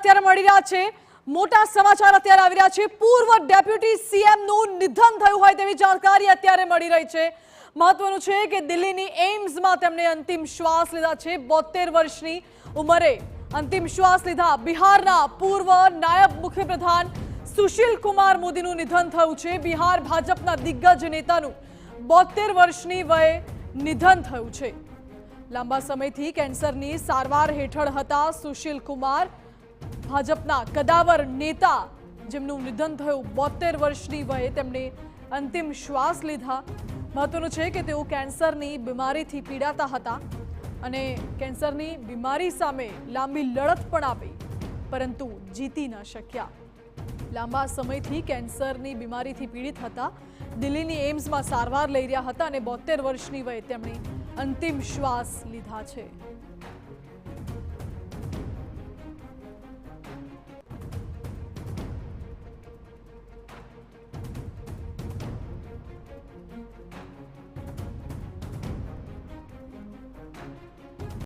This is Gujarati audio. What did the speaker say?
અત્યારે મળી રહ્યા છે. મોટા સમાચાર અત્યારે આવી રહ્યા છે. પૂર્વ ડેપ્યુટી સીએમનું નિધન થયું હોય તેવી જાણકારી અત્યારે મળી રહી છે. મહત્વનું છે કે દિલ્હીની એઇમ્સમાં તેમણે અંતિમ શ્વાસ લીધા છે. બોતેર વર્ષની ઉંમરે અંતિમ શ્વાસ લીધા બિહારના પૂર્વ નાયબ મુખ્યપ્રધાન સુશીલ કુમાર મોદીનું નિધન થયું છે. બિહાર ભાજપના દિગ્ગજ નેતાનું બોતેર વર્ષની વયે નિધન થયું છે. લાંબા સમયથી કેન્સરની સારવાર હેઠળ હતા સુશીલ કુમાર. ભાજપના કદાવર નેતા, જેમનું નિધન થયું બોતેર વર્ષની વયે, તેમણે અંતિમ શ્વાસ લીધા. મહત્વનું છે કે તેઓ કેન્સરની બીમારીથી પીડાતા હતા અને કેન્સરની બીમારી સામે લાંબી લડત પણ આપી, પરંતુ જીતી ન શક્યા. લાંબા સમયથી કેન્સરની બીમારીથી પીડિત હતા. દિલ્હીની એમ્સમાં સારવાર લઈ રહ્યા હતા અને બોતેર વર્ષની વયે તેમણે અંતિમ શ્વાસ લીધા છે.